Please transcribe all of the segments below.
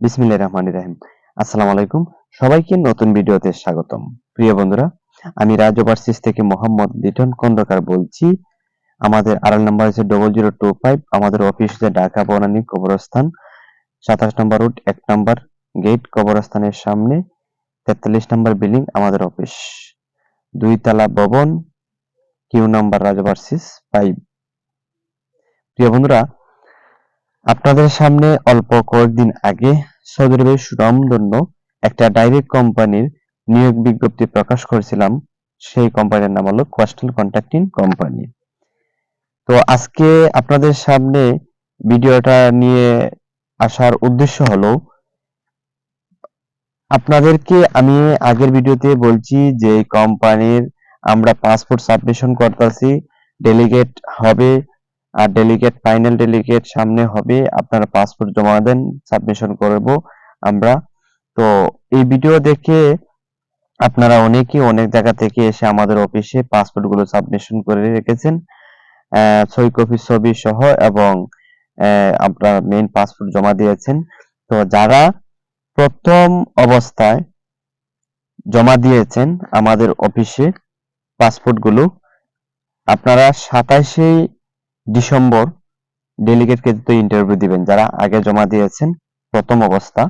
বিসমিল্লাহ রহমান রাহিম। আসসালামু আলাইকুম। সবাইকে নতুন ভিডিওতে স্বাগতম। প্রিয় বন্ধুরা, আমি রাজ ওভারসিস থেকে মোহাম্মদ লিটন খন্দকার বলছি। আমাদের আড়াল নাম্বার হচ্ছে ডবল জিরো টু ফাইভ আমাদের অফিস হচ্ছে ঢাকা বনানী কবরস্থান, সাতাশ নম্বর রুট, এক নম্বর গেট কবরস্থানের সামনে, তেতাল্লিশ নম্বর বিল্ডিং আমাদের অফিস। দুই তালা ভবন, Q number Raj overseas five প্রিয় বন্ধুরা, আপনাদের সামনে অল্প কয়েকদিন আগে সৌদি আরবের একটা ডাইরেক্ট কোম্পানির নিয়োগ বিজ্ঞপ্তি প্রকাশ করেছিলাম। সেই কোম্পানির নাম হলো কোয়াস্টাল কন্ট্রাক্টিং কোম্পানি তো আজকে আপনাদের সামনে ভিডিওটা নিয়ে আসার উদ্দেশ্য হলো, আপনাদেরকে আমি আগের ভিডিওতে বলছি যে কোম্পানির আমরা পাসপোর্ট সাবমিশন করতেছি ডেলিগেট হবে আর ডেলিগেট ফাইনাল ডেলিগেট সামনে হবে। আপনারা পাসপোর্ট জমা দেন সাবমিশন করব আমরা। তো এই ভিডিও দেখে আপনারা অনেকে অনেক জায়গা থেকে এসে আমাদের অফিসে পাসপোর্টগুলো সাবমিশন করে রেখেছেন। ছয় কপি ছবি সহ এবং আপনারা মেইন পাসপোর্ট জমা দিয়েছেন। তো যারা প্রথম অবস্থায় জমা দিয়েছেন আমাদের অফিসে পাসপোর্টগুলো, আপনারা সাতাশে ডিসেম্বর ডেলিগেট ক্ষেত্রে ইন্টারভিউ দিবেন, যারা আগে জমা দিয়েছেন প্রথম অবস্থা।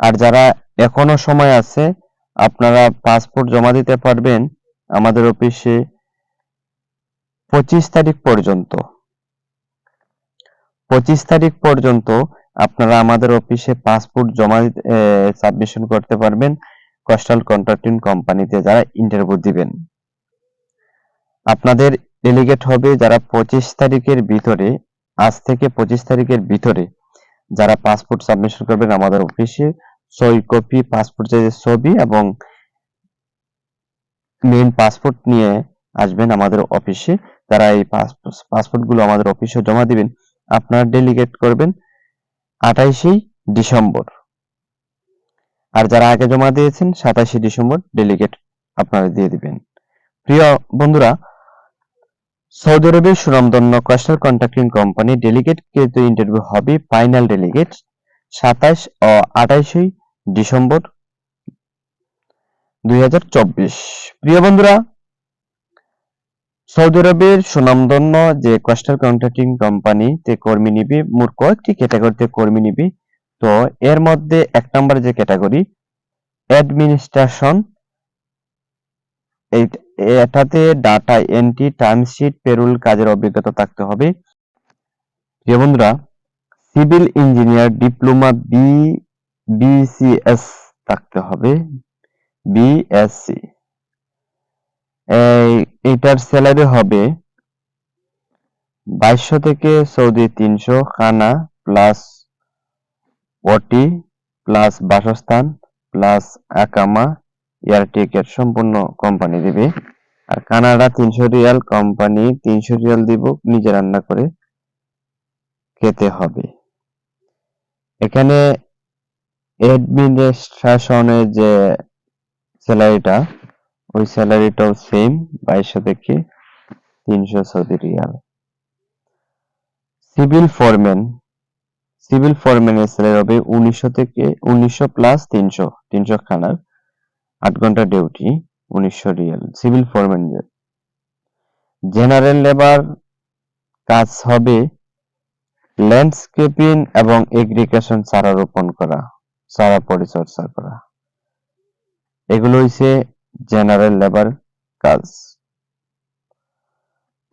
আর যারা এখনও সময় আছে, আপনারা পাসপোর্ট জমা দিতে পারবেন আমাদের অফিসে পঁচিশ তারিখ পর্যন্ত। পঁচিশ তারিখ পর্যন্ত আপনারা আমাদের অফিসে পাসপোর্ট জমা সাবমিশন করতে পারবেন কোস্টাল কন্ট্রাক্টিং কোম্পানিতে যারা ইন্টারভিউ দিবেন। আপনাদের ডেলিগেট হবে যারা পঁচিশ তারিখের ভিতরে, আজ থেকে পঁচিশ তারিখের ভিতরে যারা পাসপোর্ট সাবমিশন করবেন আমাদের অফিসে ছয় কপি পাসপোর্ট সাইজের ছবি এবং মেইন পাসপোর্ট নিয়ে আসবেন আমাদের অফিসে তারা এই পাসপোর্টগুলো আমাদের অফিসে জমা দিবেন। আপনারা ডেলিগেট করবেন আঠাইশে ডিসেম্বর। আর যারা আগে জমা দিয়েছেন সাতাশে ডিসেম্বর ডেলিগেট আপনারা দিয়ে দিবেন। প্রিয় বন্ধুরা সৌদি আরবের সুনামধন্য কোস্টাল কন্ট্রাক্টিং কোম্পানি ডেলিগেট কিন্তু ইন্টারভিউ হবে ফাইনাল ডেলিগেট সাতাশ ও আঠাইশে ডিসেম্বর দুই প্রিয় বন্ধুরা, সৌদি আরবের সুনামধন্য যে কোস্টাল কন্ট্রাক্টিং কোম্পানিতে কর্মী নিবে মোট কয়েকটি ক্যাটাগরিতে কর্মী নিবে, তো এর মধ্যে এক নম্বর যে ক্যাটাগরি, অ্যাডমিনিস্ট্রেশন এটাতে ডাটা এন্ট্রি টাইমশিট পেরুল কাজের অভিজ্ঞতা থাকতে হবে। প্রিয় বন্ধুরা civil engineer diploma B BCS থাকতে হবে। বিএসসি এটার স্যালারি হবে বাইশশো থেকে সৌদি তিনশো, খানা প্লাস ওটি প্লাস বাসস্থান প্লাস আকামা এয়ার টিকেট সম্পূর্ণ কোম্পানি দিবে। আর কানাডা তিনশো রিয়াল কোম্পানি তিনশো রিয়াল দিব, নিজে রান্না করে খেতে হবে। এখানে অ্যাডমিনিস্ট্রেশনের যে স্যালারিটা ওই স্যালারিটাও সেম বাইশশো থেকে তিনশো সৌদি রিয়াল। সিভিল ফরম্যান সিভিল ফরম্যানের স্যালারি হবে উনিশশো থেকে, উনিশশো প্লাস তিনশো তিনশো খানার। আট ঘণ্টা ডিউটি উনিশশো রিয়াল সিভিল ফরম্যান জেনারেল লেবার কাজ হবে ল্যান্ডস্কেপিং এবং এগ্রিকালচার চারা রোপণ করা, চারা পরিচর্যা করা। এগুলো হইছে জেনারেল লেবার কাজ।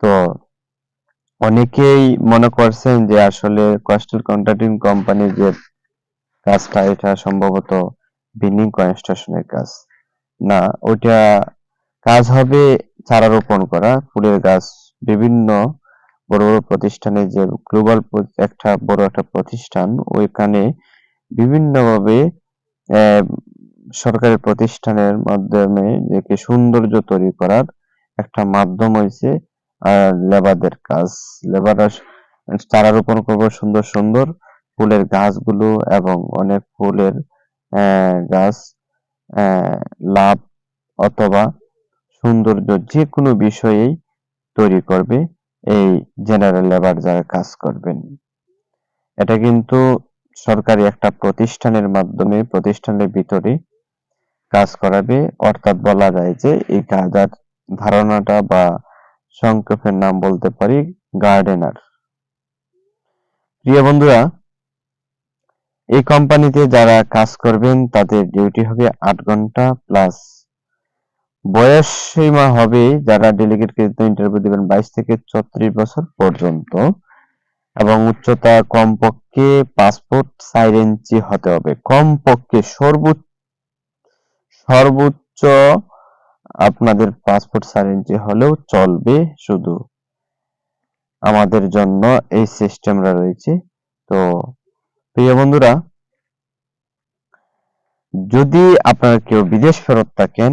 তো অনেকেই মনে করছেন যে আসলে কোস্টাল কন্ট্রাক্টিং কোম্পানির যে কাজটা, এটা সম্ভবত বিল্ডিং কনস্ট্রাকশনের কাজ। না, ওইটা কাজ হবে চারা রোপণ করা, ফুলের গাছ, বিভিন্ন বড় বড় প্রতিষ্ঠানে যে গ্লোবাল একটা বড় একটা প্রতিষ্ঠান, ওইখানে বিভিন্নভাবে সরকারি প্রতিষ্ঠানের মাধ্যমে যে সৌন্দর্য তৈরি করার একটা মাধ্যম হয়েছে লেবারদের কাজ। লেবাররা চারা রোপণ করব সুন্দর সুন্দর, ফুলের গাছগুলো এবং অনেক ফুলের গাছ লাভ অথবা সৌন্দর্য যে কোনো বিষয়েই তৈরি করবে এই জেনারেল লেবার যারা কাজ করবেন। এটা কিন্তু সরকারি একটা প্রতিষ্ঠানের মাধ্যমে, প্রতিষ্ঠানের ভিতরে কাজ করাবে। অর্থাৎ বলা যায় যে এই কাজার ধারণাটা বা সংক্ষেপের নাম বলতে পারি, গার্ডেনার। প্রিয় বন্ধুরা এই কোম্পানিতে যারা কাজ করবেন, তাদের ডিউটি হবে আট ঘণ্টা প্লাস বয়স সীমা হবে যারা ডেলিগেট ইন্টারভিউ দিবেন বাইশ থেকে চত্রিশ বছর পর্যন্ত এবং উচ্চতা কমপক্ষে পাসপোর্ট চার ইঞ্চি হতে হবে। কমপক্ষে সর্বোচ্চ সর্বোচ্চ আপনাদের পাসপোর্ট চার ইঞ্চি হলেও চলবে শুধু। আমাদের জন্য এই সিস্টেমটা রয়েছে। তো প্রিয় বন্ধুরা, যদি আপনারা কেউ বিদেশ ফেরত থাকেন,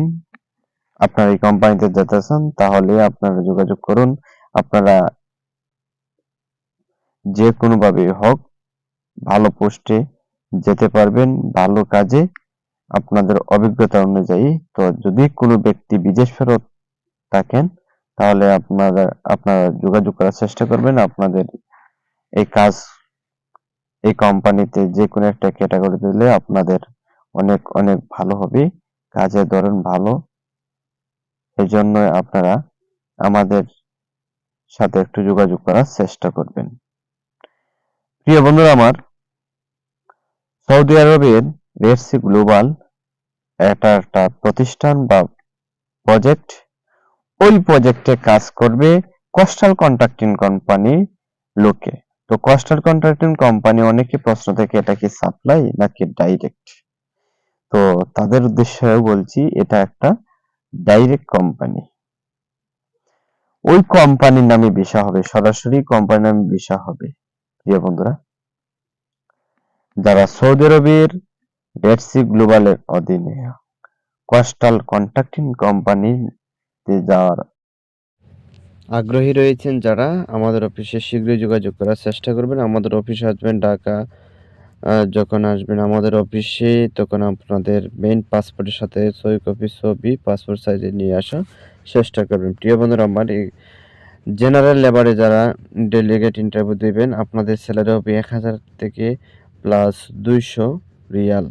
আপনারা এই কোম্পানিতে যেতে চান, তাহলে আপনারা যোগাযোগ করুন। আপনারা যে কোনোভাবে হোক ভালো পোস্টে যেতে পারবেন, ভালো কাজে আপনাদের অভিজ্ঞতা অনুযায়ী। তো যদি কোনো ব্যক্তি বিদেশ ফেরত থাকেন, তাহলে আপনারা আপনারা যোগাযোগ করার চেষ্টা করবেন। আপনাদের এই কাজ এই কোম্পানিতে যে কোনো একটা ক্যাটাগরি দিলে আপনাদের অনেক অনেক ভালো হবে। কাজের ধরন ভালো। এই জন্য আপনারা আমাদের সাথে একটু যোগাযোগ করার চেষ্টা করবেন। প্রিয় বন্ধুরা আমার, সৌদি আরবের রেডসি গ্লোবাল এটা একটা প্রতিষ্ঠান বা প্রজেক্ট ওই প্রজেক্টে কাজ করবে কোস্টাল কন্ট্রাক্টিং কোম্পানি লোকে। তো কোস্টাল কন্ট্রাক্টিং কোম্পানি অনেকে প্রশ্ন থেকে এটা কি সাপ্লাই নাকি ডাইরেক্ট তো তাদের উদ্দেশ্যে বলছি, এটা একটা ডাইরেক্ট কোম্পানি ওই কোম্পানির নামে ভিসা হবে, সরাসরি কোম্পানির নামে ভিসা হবে। প্রিয় বন্ধুরা, যারা সৌদি আরবের রেডসি গ্লোবালের অধীনে কোস্টাল কন্ট্রাক্টিং কোম্পানিতে যাওয়ার আগ্রহী রয়েছেন যারা, আমাদের অফিসে শীঘ্রই যোগাযোগ করার চেষ্টা করবেন। আমাদের অফিস আসবেন ঢাকা যখন আসবেন আমাদের অফিসে, তখন আপনাদের মেইন পাসপোর্টের সাথে ছয় কপি ছবি পাসপোর্ট সাইজে নিয়ে আসা চেষ্টা করবেন। প্রিয় বন্ধুরা, আমার এই জেনারেল লেবারে যারা ডেলিগেট ইন্টারভিউ দেবেন, আপনাদের স্যালারি হবে এক হাজার থেকে প্লাস দুইশো রিয়াল।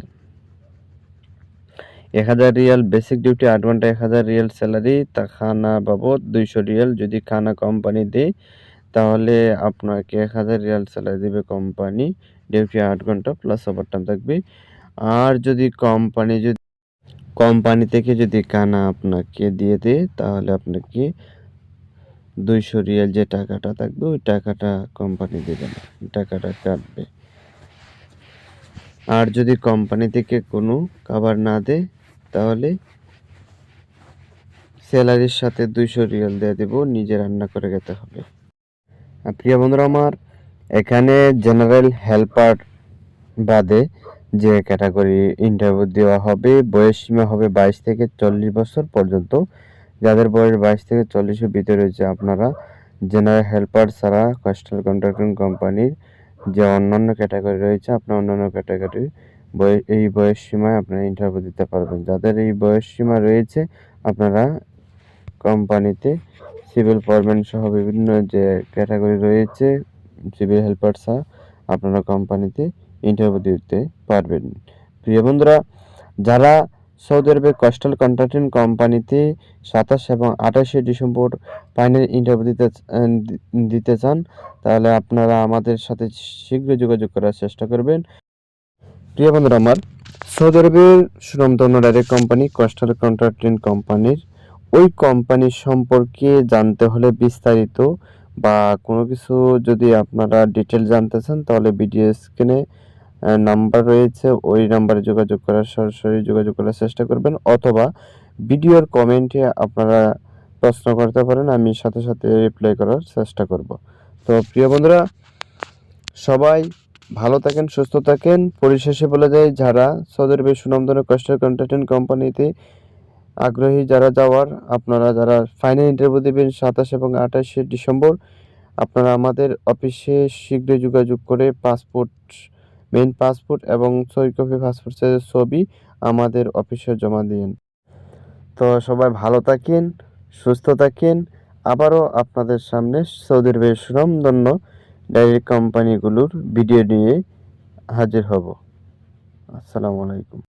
এক হাজার রিয়াল বেসিক ডিউটি আট ঘণ্টা এক হাজার রিয়াল স্যালারি তা খানা বাবদ দুইশো রিয়াল। যদি খানা কোম্পানি দেয়, তাহলে আপনাকে এক হাজার রিয়াল স্যালারি দেবে কোম্পানি ডিউটি আট ঘণ্টা প্লাস ওভারটাইম থাকবে। আর যদি কোম্পানি যদি কোম্পানি থেকে যদি কানা আপনাকে দিয়ে দেয়, তাহলে আপনাকে দুইশো রিয়াল যে টাকাটা থাকবে, ওই টাকাটা কোম্পানি দেবে না। টাকাটা কাটবে। আর যদি কোম্পানি থেকে কোনো খাবার না দেয় তাহলে স্যালারির সাথে দুইশো রিয়াল দিয়ে দেবো, নিজে রান্না করে খেতে হবে। আর প্রিয় বন্ধুরা আমার, এখানে জেনারেল হেল্পার বাদে যে ক্যাটাগরি ইন্টারভিউ দেওয়া হবে, বয়স সীমা হবে বাইশ থেকে চল্লিশ বছর পর্যন্ত। যাদের বয়স বাইশ থেকে চল্লিশের ভিতরে রয়েছে, আপনারা জেনারেল হেল্পার ছাড়া কোস্টাল কন্ট্রাক্টিং কোম্পানির যে অন্যান্য ক্যাটাগরি রয়েছে, আপনার অন্যান্য ক্যাটাগরির এই বয়স সীমায় আপনারা ইন্টারভিউ দিতে পারবেন। যাদের এই বয়স সীমা রয়েছে, আপনারা কোম্পানিতে সিভিল ফরম্যান সহ বিভিন্ন যে ক্যাটাগরি রয়েছে সিভিল হেল্পার ছাড়া আপনারা কোম্পানিতে ইন্টারভিউ দিতে পারবেন। প্রিয় বন্ধুরা, যারা সৌদি আরবের কোস্টাল কন্ট্রাক্টিং কোম্পানিতে সাতাশ এবং আঠাশে ডিসেম্বর ফাইনাল ইন্টারভিউ দিতে দিতে চান, তাহলে আপনারা আমাদের সাথে শীঘ্রই যোগাযোগ করার চেষ্টা করবেন। প্রিয় বন্ধুরা, আমার সৌদি আরবের সুনামধন্য ডাইরেক্ট কোম্পানি কোস্টাল কন্ট্রাক্টিং কোম্পানির ওই কোম্পানি সম্পর্কে জানতে হলে বিস্তারিত বা কোনো কিছু যদি আপনারা ডিটেল জানতে চান, তাহলে ভিডিও স্ক্রিনে নাম্বার রয়েছে। ওই নাম্বারে যোগাযোগ করার সরাসরি যোগাযোগ করার চেষ্টা করবেন, অথবা ভিডিওর কমেন্টে আপনারা প্রশ্ন করতে পারেন, আমি সাথে সাথে রিপ্লাই করার চেষ্টা করব। তো প্রিয় বন্ধুরা, সবাই ভালো থাকেন, সুস্থ থাকেন। পরিশেষে বলে যায় যারা সৌদি আরবের সুনামধন্য কষ্টের কন্ট্রাক্টেন্ট কোম্পানিতে আগ্রহী, যারা যাওয়ার, আপনারা যারা ফাইনাল ইন্টারভিউ দেবেন সাতাশ এবং আঠাশে ডিসেম্বর, আপনারা আমাদের অফিসে শীঘ্রই যোগাযোগ করে পাসপোর্ট মেইন পাসপোর্ট এবং ছয় কপি পাসপোর্ট সাইজের ছবি আমাদের অফিসে জমা দিন তো সবাই ভালো থাকেন, সুস্থ থাকেন। আবারও আপনাদের সামনে সৌদি আরবের সুনামধন্য ডাইরেক্ট কোম্পানিগুলোর ভিডিও নিয়ে হাজির হব। আসসালামু আলাইকুম।